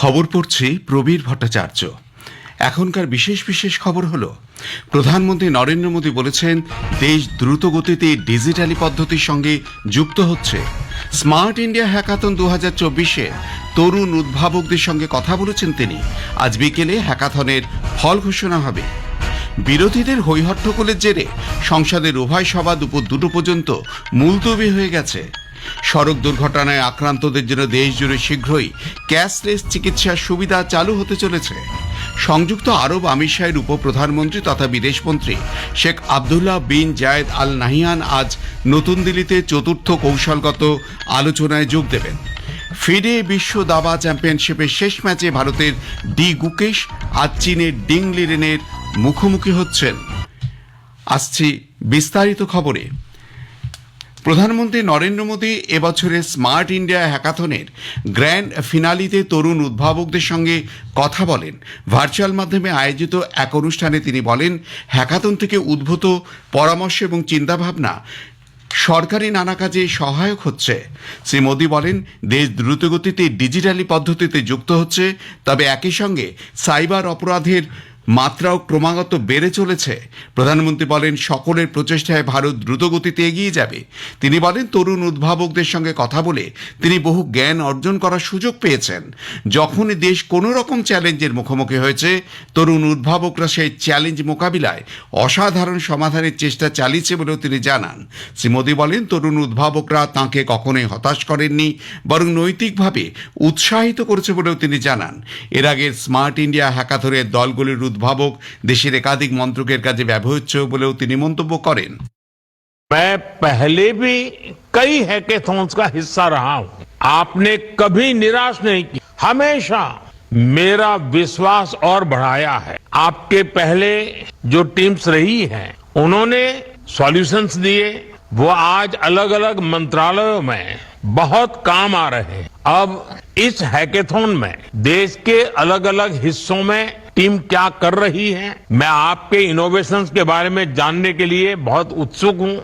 খবর পড়ছি প্রবীর ভট্টাচার্য। এখনকার বিশেষ বিশেষ খবর হলো, প্রধানমন্ত্রী নরেন্দ্র মোদী বলেছেন, দেশ দ্রুত গতিতে ডিজিটালি পদ্ধতির সঙ্গে যুক্ত হচ্ছে। স্মার্ট ইন্ডিয়া হ্যাকাথন দু হাজার চব্বিশে তরুণ উদ্ভাবকদের সঙ্গে কথা বলেছেন তিনি। আজ বিকেলে হ্যাকাথনের ফল ঘোষণা হবে। বিরোধীদের হৈহট্টগোলের জেরে সংসদের উভয় সভা দুপুর দুটো পর্যন্ত মুলতবি হয়ে গেছে। সড়ক দুর্ঘটনায় আক্রান্তদের জন্য দেশ জুড়ে শীঘ্রই ক্যাশলেস চিকিৎসার সুবিধা চালু হতে চলেছে। সংযুক্ত আরব আমিরশাহের উপপ্রধানমন্ত্রী তথা বিদেশমন্ত্রী শেখ আবদুল্লাহ বিন জায়েদ আল নাহিয়ান আজ নতুন দিল্লিতে চতুর্থ কৌশলগত আলোচনায় যোগ দেবেন। ফিডে বিশ্ব দাবা চ্যাম্পিয়নশিপের শেষ ম্যাচে ভারতের ডি গুকেশ আর চীনের ডিং লিরেনের মুখোমুখি হচ্ছেন। আসছি বিস্তারিত খবরে। প্রধানমন্ত্রী নরেন্দ্র মোদী এবছরের স্মার্ট ইন্ডিয়া হ্যাকাথনের গ্র্যান্ড ফিনালিতে তরুণ উদ্ভাবকদের সঙ্গে কথা বলেন। ভার্চুয়াল মাধ্যমে আয়োজিত এক অনুষ্ঠানে তিনি বলেন, হ্যাকাথন থেকে উদ্ভূত পরামর্শ এবং চিন্তাভাবনা সরকারি নানা কাজে সহায়ক হচ্ছে। শ্রী মোদী বলেন, দেশ দ্রুতগতিতে ডিজিটালি পদ্ধতিতে যুক্ত হচ্ছে, তবে একই সঙ্গে সাইবার অপরাধের মাত্রাও ক্রমাগত বেড়ে চলেছে। প্রধানমন্ত্রী বলেন, সকলের প্রচেষ্টায় ভারত দ্রুতগতিতে এগিয়ে যাবে। তিনি বলেন, তরুণ উদ্ভাবকদের সঙ্গে কথা বলে তিনি বহু জ্ঞান অর্জন করার সুযোগ পেয়েছেন। যখনই দেশ কোনো রকম চ্যালেঞ্জের মুখোমুখি হয়েছে, তরুণ উদ্ভাবকরা সেই চ্যালেঞ্জ মোকাবিলায় অসাধারণ সমাধানের চেষ্টা চালিয়েছে বলেও তিনি জানান। শ্রী মোদী বলেন, তরুণ উদ্ভাবকরা তাঁকে কখনোই হতাশ করেননি, বরং নৈতিকভাবে উৎসাহিত করেছে বলেও তিনি জানান। এর আগে স্মার্ট ইন্ডিয়া হ্যাকাথনের দলগুলির উদ্ভাবক দেশের একাধিক মন্ত্রকের কাজে ব্যবহৃত বলেও তিনি মন্তব্য করেন मैं पहले भी कई हैकेथॉन्स का हिस्सा रहा हूं आपने कभी निराश नहीं की हमेशा मेरा विश्वास और बढ़ाया है आपके पहले जो टीम्स रही हैं उन्होंने सॉल्यूशंस दिए वो आज अलग अलग मंत्रालयों में बहुत काम आ रहे हैं अब इस हैकेथॉन में देश के अलग अलग हिस्सों में टीम क्या कर रही है मैं आपके इनोवेशंस के बारे में जानने के लिए बहुत उत्सुक हूं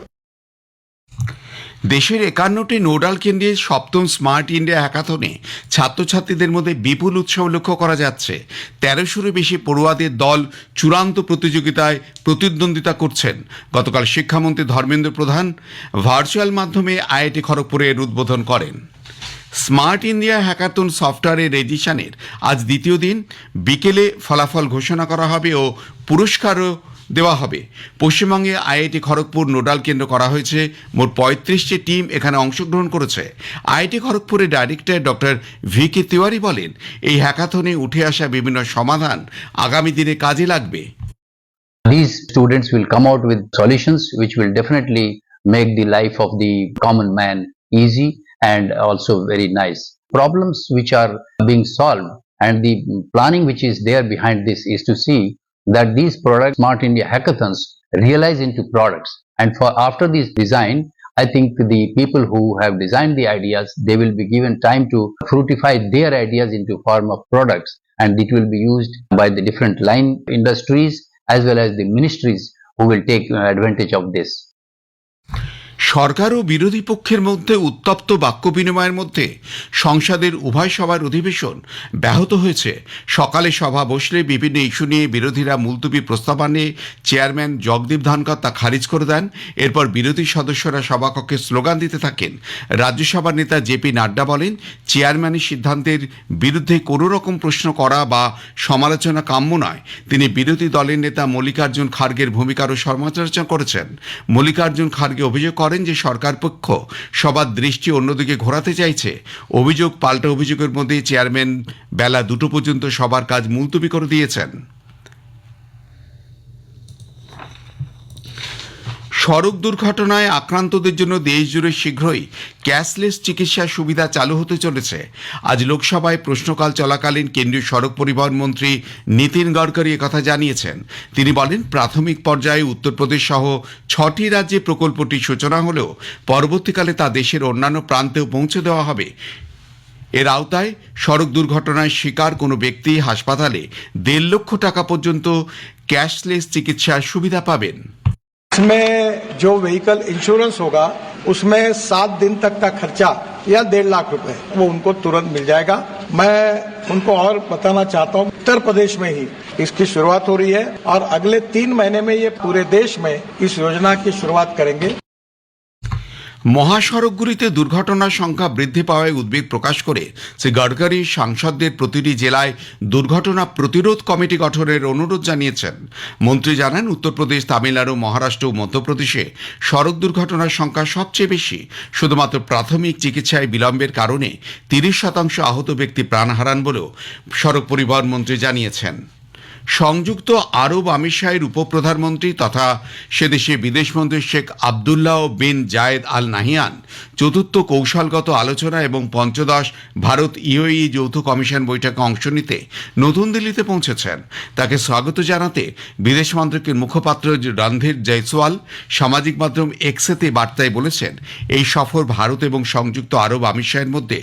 দেশের একান্নটি নোডাল কেন্দ্রে সপ্তম স্মার্ট ইন্ডিয়া হ্যাকাথনে ছাত্রছাত্রীদের মধ্যে বিপুল উৎসাহ লক্ষ্য করা যাচ্ছে তেরোশোরও বেশি পড়ুয়াদের দল চূড়ান্ত প্রতিযোগিতায় প্রতিদ্বন্দ্বিতা করছেন গতকাল শিক্ষামন্ত্রী ধর্মেন্দ্র প্রধান ভার্চুয়াল মাধ্যমে আইআইটি খড়গপুরে এর উদ্বোধন করেন স্মার্ট ইন্ডিয়া হ্যাকাথন সফটওয়্যারের রেজিশনের আজ দ্বিতীয় দিন। বিকেলে ফলাফল ঘোষণা করা হবে ও পুরস্কারও দেওয়া হবে। পশ্চিমবঙ্গে আইআইটি খড়গপুর নোডাল কেন্দ্র করা হয়েছে। মোট পঁয়ত্রিশটি টিম এখানে অংশগ্রহণ করেছে। IIT খড়গপুরের director doctor V K Tiwari বলেন, এই হ্যাকাথনে উঠে আসা বিভিন্ন সমাধান আগামী দিনে কাজে লাগবে। These students will come out with solutions which will definitely make the life of the common man easy. And also very nice. Problems which are being solved and the planning which is there behind this is to see that these products, Smart India hackathons, realize into products. And for after this design, I think the people who have designed the ideas, they will be given time to fruitify their ideas into form of products and it will be used by the different line industries as well as the ministries who will take advantage of this. সরকার ও বিরোধী পক্ষের মধ্যে উত্তপ্ত বাক্য বিনিময়ের মধ্যে সংসদের উভয় সভার অধিবেশন ব্যাহত হয়েছে। সকালে সভা বসলে বিভিন্ন ইস্যু নিয়ে বিরোধীরা মুলতুবি প্রস্তাব আনে। চেয়ারম্যান জগদীপ ধনকর তা খারিজ করে দেন। এরপর বিরোধী সদস্যরা সভাকক্ষে স্লোগান দিতে থাকেন। রাজ্যসভার নেতা জেপি নাড্ডা বলেন, চেয়ারম্যানের সিদ্ধান্তের বিরুদ্ধে কোনো রকম প্রশ্ন করা বা সমালোচনা কাম্য নয়। তিনি বিরোধী দলের নেতা মল্লিকার্জুন খার্গের ভূমিকারও সমালোচনা করেছেন। মল্লিকার্জুন খার্গে অভিযোগ করেন যে সরকার পক্ষ। সবার দৃষ্টি অন্যদিকে ঘোরাতে চাইছে। অভিযোগ, পাল্টা অভিযোগের মধ্যে চেয়ারম্যান বেলা দুটো পর্যন্ত সবার কাজ মুলতবি করে দিয়েছেন। সড়ক দুর্ঘটনায় আক্রান্তদের জন্য দেশ জুড়ে শীঘ্রই ক্যাশলেস চিকিৎসার সুবিধা চালু হতে চলেছে। আজ লোকসভায় প্রশ্নকাল চলাকালীন কেন্দ্রীয় সড়ক পরিবহন মন্ত্রী নীতিন গডকরি কথা জানিয়েছেন। তিনি বলেন, প্রাথমিক পর্যায়ে উত্তরপ্রদেশ সহ ছটি রাজ্যে প্রকল্পটি সূচনা হলেও পরবর্তীকালে তা দেশের অন্যান্য প্রান্তেও পৌঁছে দেওয়া হবে। এর আওতায় সড়ক দুর্ঘটনায় শিকার কোনো ব্যক্তি হাসপাতালে দেড় লক্ষ টাকা পর্যন্ত ক্যাশলেস চিকিৎসার সুবিধা পাবেন। इसमें जो व्हीकल इंश्योरेंस होगा, उसमें सात दिन तक का खर्चा या डेढ़ लाख रुपए, वो उनको तुरंत मिल जाएगा। मैं उनको और बताना चाहता हूँ, उत्तर प्रदेश में ही इसकी शुरुआत हो रही है और अगले तीन महीने में ये पूरे देश में इस योजना की शुरुआत करेंगे। মহাসড়কগুলিতে দুর্ঘটনার সংখ্যা বৃদ্ধি পাওয়ায় উদ্বেগ প্রকাশ করে শ্রী গডকারি সাংসদদের প্রতিটি জেলায় দুর্ঘটনা প্রতিরোধ কমিটি গঠনের অনুরোধ জানিয়েছেন। মন্ত্রী জানান, উত্তরপ্রদেশ, তামিলনাড়ু, মহারাষ্ট্র ও মধ্যপ্রদেশে সড়ক দুর্ঘটনার সংখ্যা সবচেয়ে বেশি। শুধুমাত্র প্রাথমিক চিকিৎসায় বিলম্বের কারণে তিরিশ শতাংশ আহত ব্যক্তি প্রাণ হারান বলেও সড়ক পরিবহন মন্ত্রী জানিয়েছেন। সংযুক্ত আরব আমিরশাহের উপপ্রধানমন্ত্রী তথা সেদেশে বিদেশমন্ত্রী শেখ আবদুল্লাহ বিন জায়েদ আল নাহিয়ান চতুর্থ কৌশলগত আলোচনা এবং পঞ্চদশ ভারত ইউএই যৌথ কমিশন বৈঠকে অংশ নিতে নতুন দিল্লিতে পৌঁছেছেন। তাকে স্বাগত জানাতে বিদেশ মন্ত্রকের মুখপাত্র রণধীর জয়সওয়াল, সামাজিক মাধ্যম এক্সেতে বার্তায় বলেছেন, এই সফর ভারত এবং সংযুক্ত আরব আমিরশাহের মধ্যে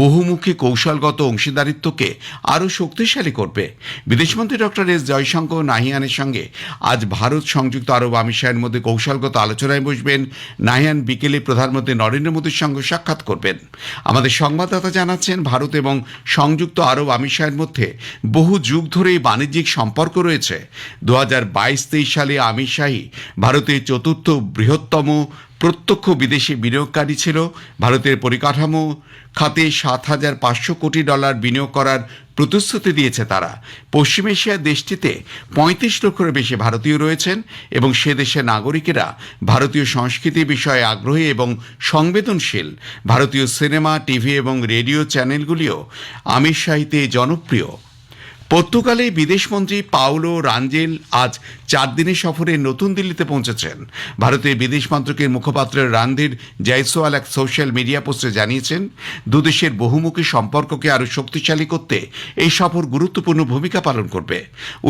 বহুমুখী কৌশলগত অংশীদারিত্বকে আরও শক্তিশালী করবে। বিদেশমন্ত্রী ডক্টর এস জয়শঙ্কর নাহিয়ানের সঙ্গে আজ ভারত সংযুক্ত আরব আমিরশাহের মধ্যে কৌশলগত আলোচনায় বসবেন নাহিয়ান বিকেলে প্রধানমন্ত্রী নরেন্দ্র মোদীর সঙ্গে সাক্ষাৎ করবেন। আমাদের সংবাদদাতা জানাচ্ছেন, ভারত এবং সংযুক্ত আরব আমিরশাহের মধ্যে বহু যুগ ধরেই বাণিজ্যিক সম্পর্ক রয়েছে। দু হাজার বাইশ তেইশ সালে আমির শাহী ভারতের চতুর্থ বৃহত্তম প্রত্যক্ষ বিদেশি বিনিয়োগকারী ছিল। ভারতের পরিকাঠামো খাতে সাত হাজার পাঁচশো কোটি ডলার বিনিয়োগ করার প্রতিশ্রুতি দিয়েছে তারা। পশ্চিম এশিয়ার দেশটিতে পঁয়ত্রিশ লক্ষের বেশি ভারতীয় রয়েছেন এবং সে দেশের নাগরিকেরা ভারতীয় সংস্কৃতি বিষয়ে আগ্রহী এবং সংবেদনশীল। ভারতীয় সিনেমা, টিভি এবং রেডিও চ্যানেলগুলিও আমির শাহিতে জনপ্রিয়। পর্তুগালে বিদেশমন্ত্রী পাওলো রাঞ্জেল আজ চার দিনের সফরে নতুন দিল্লিতে পৌঁছেছেন। ভারতের বিদেশ মন্ত্রকের মুখপাত্র রান্ধীর জয়সওয়াল এক সোশ্যাল মিডিয়া পোস্টে জানিয়েছেন দুদেশের বহুমুখী সম্পর্ককে আরও শক্তিশালী করতে এই সফর গুরুত্বপূর্ণ ভূমিকা পালন করবে।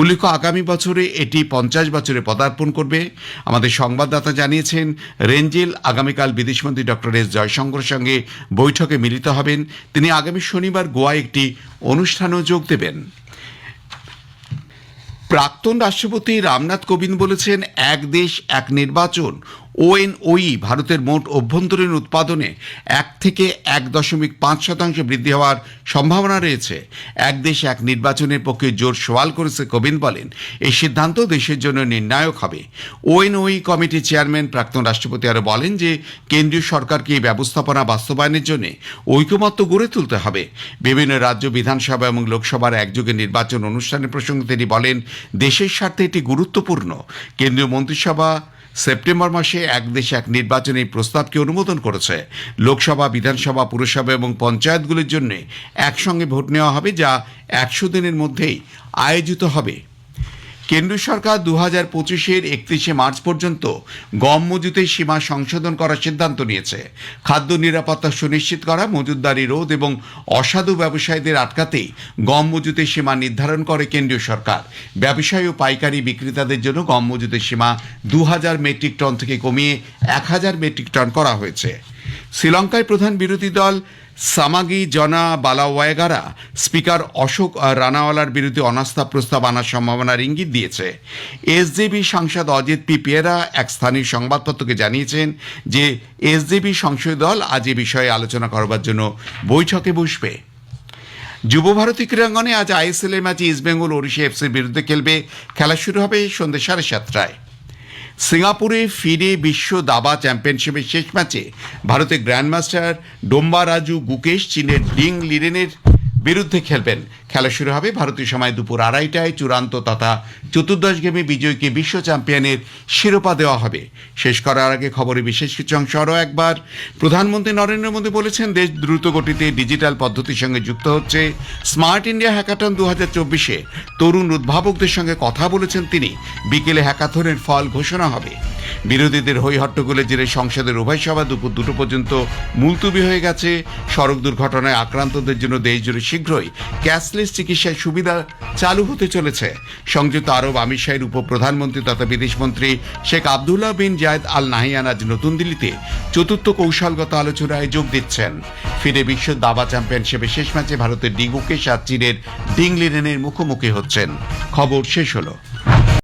উল্লেখ্য, আগামী বছরে এটি পঞ্চাশ বছরে পদার্পণ করবে। আমাদের সংবাদদাতা জানিয়েছেন, রেঞ্জেল আগামীকাল বিদেশমন্ত্রী ডক্টর এস. জয়শঙ্করের সঙ্গে বৈঠকে মিলিত হবেন। তিনি আগামী শনিবার গোয়ায় একটি অনুষ্ঠানেও যোগ দেবেন। প্রাক্তন রাষ্ট্রপতি রামনাথ কোবিন্দ বলেছেন এক দেশ এক নির্বাচন। ওএনওই ভারতের মোট অভ্যন্তরীণ উৎপাদনে এক থেকে এক দশমিক পাঁচ শতাংশ বৃদ্ধি হওয়ার সম্ভাবনা রয়েছে। এক দেশ এক নির্বাচনের পক্ষে জোর সওয়াল করেছে কোবিন্দ বলেন। এই সিদ্ধান্ত দেশের জন্য নির্ণায়ক হবে। ওএনওই কমিটির চেয়ারম্যান প্রাক্তন রাষ্ট্রপতি আরও বলেন যে, কেন্দ্রীয় সরকারকে এই ব্যবস্থাপনা বাস্তবায়নের জন্য ঐকমত্য গড়ে তুলতে হবে। বিভিন্ন রাজ্য বিধানসভা এবং লোকসভার একযোগে নির্বাচন অনুষ্ঠানের প্রসঙ্গে তিনি বলেন, দেশের স্বার্থে এটি গুরুত্বপূর্ণ। কেন্দ্রীয় মন্ত্রিসভা সেপ্টেম্বর মাসে এক দেশে এক নির্বাচনী প্রস্তাবকে অনুমোদন করেছে। লোকসভা, বিধানসভা, পুরসভা এবং পঞ্চায়েতগুলির জন্য একসঙ্গে ভোট নেওয়া হবে যা একশো দিনের মধ্যেই আয়োজিত হবে। কেন্দ্র সরকার দু হাজার পঁচিশের একত্রিশে মার্চ পর্যন্ত গম মজুতের সীমা সংশোধন করার সিদ্ধান্ত নিয়েছে। খাদ্য নিরাপত্তা সুনিশ্চিত করা, মজুতদারি রোধ এবং অসাধু ব্যবসায়ীদের আটকাতেই গম মজুতের সীমা নির্ধারণ করে কেন্দ্রীয় সরকার। ব্যবসায়ী ও পাইকারি বিক্রেতাদের জন্য গম মজুতের সীমা দু হাজার মেট্রিক টন থেকে কমিয়ে এক হাজার মেট্রিক টন করা হয়েছে। শ্রীলঙ্কায় প্রধান বিরোধী দল সামাগি জনা বালাওয়াগারা স্পিকার অশোক রানাওয়ালার বিরুদ্ধে অনাস্থা প্রস্তাব আনার সম্ভাবনার ইঙ্গিত দিয়েছে। এসজেবি সাংসদ অজিত পি পেয়েরা এক স্থানীয় সংবাদপত্রকে জানিয়েছেন যে এসজেবি সংসদীয় দল আজ এ বিষয়ে আলোচনা করবার জন্য বৈঠকে বসবে। যুব ভারতী ক্রীড়াঙ্গনে আজ আইএসএল এর ম্যাচে ইস্টবেঙ্গল ওড়িশা এফসির বিরুদ্ধে খেলবে। খেলা শুরু হবে সন্ধ্যে সাড়ে সাতটায়। সিঙ্গাপুরে ফিরে বিশ্ব দাবা চ্যাম্পিয়নশিপের শেষ ম্যাচে ভারতের গ্র্যান্ডমাস্টার ডোম্বা রাজু গুকেশ, চীনের ডিং লিরেনের বিরুদ্ধে খেলবেন খেলা শুরু হবে ভারতীয় সময় দুপুর আড়াইটায়। চূড়ান্ত তথা চতুর্দশ গেমে বিজয়ীকে বিশ্ব চ্যাম্পিয়নের শিরোপা দেওয়া হবে। শেষ করার আগে খবরে বিশেষ কিছু অংশ আরও একবার। প্রধানমন্ত্রী নরেন্দ্র মোদী বলেছেন, দেশ দ্রুত গতিতে ডিজিটাল পদ্ধতির সঙ্গে যুক্ত হচ্ছে। স্মার্ট ইন্ডিয়া হ্যাকাথন দু হাজার চব্বিশে তরুণ উদ্ভাবকদের সঙ্গে কথা বলেছেন তিনি। বিকেলে হ্যাকাথনের ফল ঘোষণা হবে। বিরোধীদের হই হট্টগোলের জেরে সংসদের উভয় সভা দুপুর দুটো পর্যন্ত মুলতুবি হয়ে গেছে। সড়ক দুর্ঘটনায় আক্রান্তদের জন্য দেশজুড়ে শীঘ্রই ক্যাশলেস চিকিৎসার সুবিধা চালু হতে চলেছে। সংযুক্ত আরব আমির উপ উপপ্রধানমন্ত্রী তথা বিদেশমন্ত্রী শেখ আবদুল্লাহ বিন জায়দ আল নাহিয়ান আজ নতুন দিল্লিতে চতুর্থ কৌশলগত আলোচনায় যোগ দিচ্ছেন। ফিরে বিশ্ব দাবা চ্যাম্পিয়নশিপে শেষ ম্যাচে ভারতের ডিগুকে সাত চীনের ডিংলিরেনের মুখোমুখি হচ্ছেন। খবর শেষ হলো।